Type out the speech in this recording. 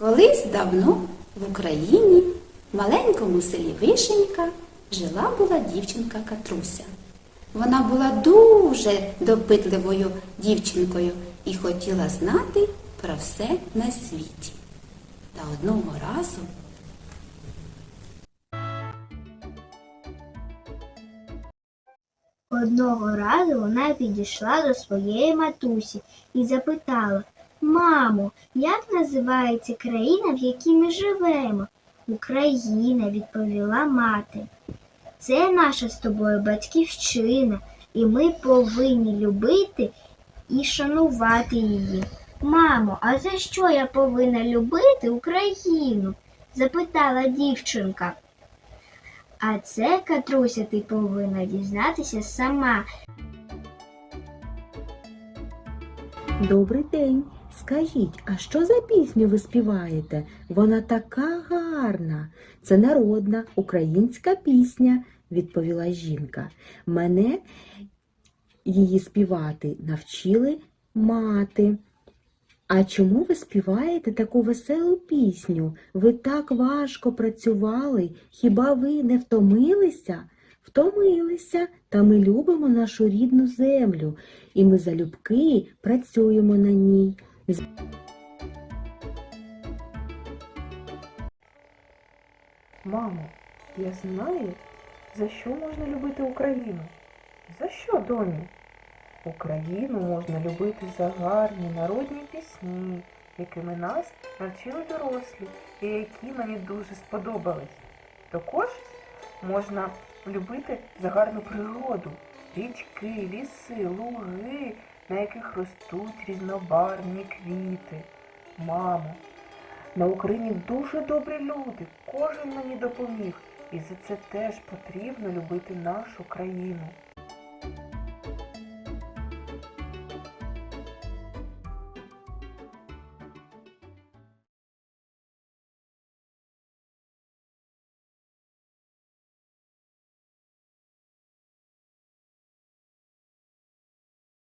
Колись давно в Україні, в маленькому селі Вишенька, жила була дівчинка Катруся. Вона була дуже допитливою дівчинкою і хотіла знати про все на світі. Та одного разу Одного разу вона підійшла до своєї матусі і запитала Мамо, як називається країна, в якій ми живемо? Україна, відповіла мати. Це наша з тобою батьківщина, і ми повинні любити і шанувати її. Мамо, а за що я повинна любити Україну? запитала дівчинка. А це, Катруся, ти повинна дізнатися сама. Добрий день. Скажіть, а що за пісню ви співаєте? Вона така гарна. Це народна українська пісня, відповіла жінка. Мене її співати навчили мати. А чому ви співаєте таку веселу пісню? Ви так важко працювали. Хіба ви не втомилися? Втомилися, та ми любимо нашу рідну землю, і ми залюбки працюємо на ній. Мамо, я знаю, за що можна любити Україну. За що, доню? Україну можна любити за гарні народні пісні, якими нас навчили дорослі і які мені дуже сподобались. Також можна любити за гарну природу, річки, ліси, луги, на яких ростуть різнобарвні квіти. Мамо, на Україні дуже добрі люди, кожен мені допоміг, і за це теж потрібно любити нашу країну.